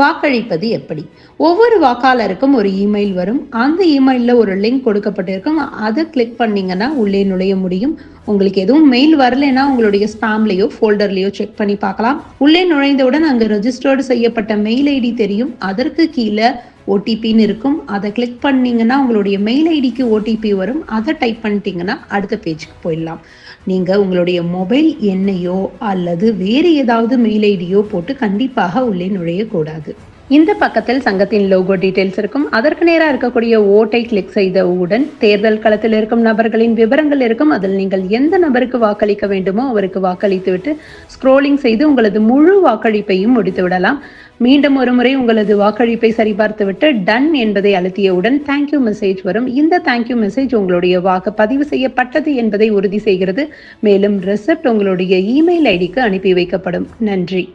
வாக்களிப்பது எப்படி? ஒவ்வொரு வாக்காளருக்கும் ஒரு இமெயில் வரும். அந்த இமெயிலில் ஒரு லிங்க் கொடுக்கப்பட்டிருக்கும். அதை கிளிக் பண்ணீங்கன்னா உள்ளே நுழைய முடியும். உங்களுக்கு எதுவும் மெயில் வரலைன்னா உங்களுடைய ஸ்பாம்லேயோ ஃபோல்டர்லேயோ செக் பண்ணி பார்க்கலாம். உள்ளே நுழைந்தவுடன் அங்கே ரெஜிஸ்டர்டு செய்யப்பட்ட மெயில் ஐடி தெரியும். அதற்கு கீழே ஓடிபின்னு இருக்கும். அதை கிளிக் பண்ணீங்கன்னா உங்களுடைய மெயில் ஐடிக்கு ஓடிபி வரும். அதை டைப் பண்ணிட்டீங்கன்னா அடுத்த பேஜுக்கு போயிடலாம். நீங்கள் உங்களுடைய மொபைல் எண்ணையோ அல்லது வேறு ஏதாவது மெயில் ஐடியோ போட்டு கண்டிப்பாக உள்ளே நுழையக்கூடாது. இந்த பக்கத்தில் சங்கத்தின் லோகோ டீடைல்ஸ் இருக்கும். அதற்கு நேராக இருக்கக்கூடிய ஓட்டை கிளிக் செய்தவுடன் தேர்தல் களத்தில் இருக்கும் நபர்களின் விவரங்கள் இருக்கும். அதில் நீங்கள் எந்த நபருக்கு வாக்களிக்க வேண்டுமோ அவருக்கு வாக்களித்துவிட்டு ஸ்க்ரோலிங் செய்து உங்களது முழு வாக்களிப்பையும் முடித்து விடலாம் மீண்டும் ஒரு முறை உங்களது வாக்களிப்பை சரிபார்த்துவிட்டு டன் என்பதை அழுத்தியவுடன் தேங்க்யூ மெசேஜ் வரும். இந்த தேங்க்யூ மெசேஜ் உங்களுடைய வாக்கு பதிவு செய்யப்பட்டது என்பதை உறுதி செய்கிறது. மேலும் ரிசப்ட் உங்களுடைய இமெயில் ஐடிக்கு அனுப்பி வைக்கப்படும். நன்றி.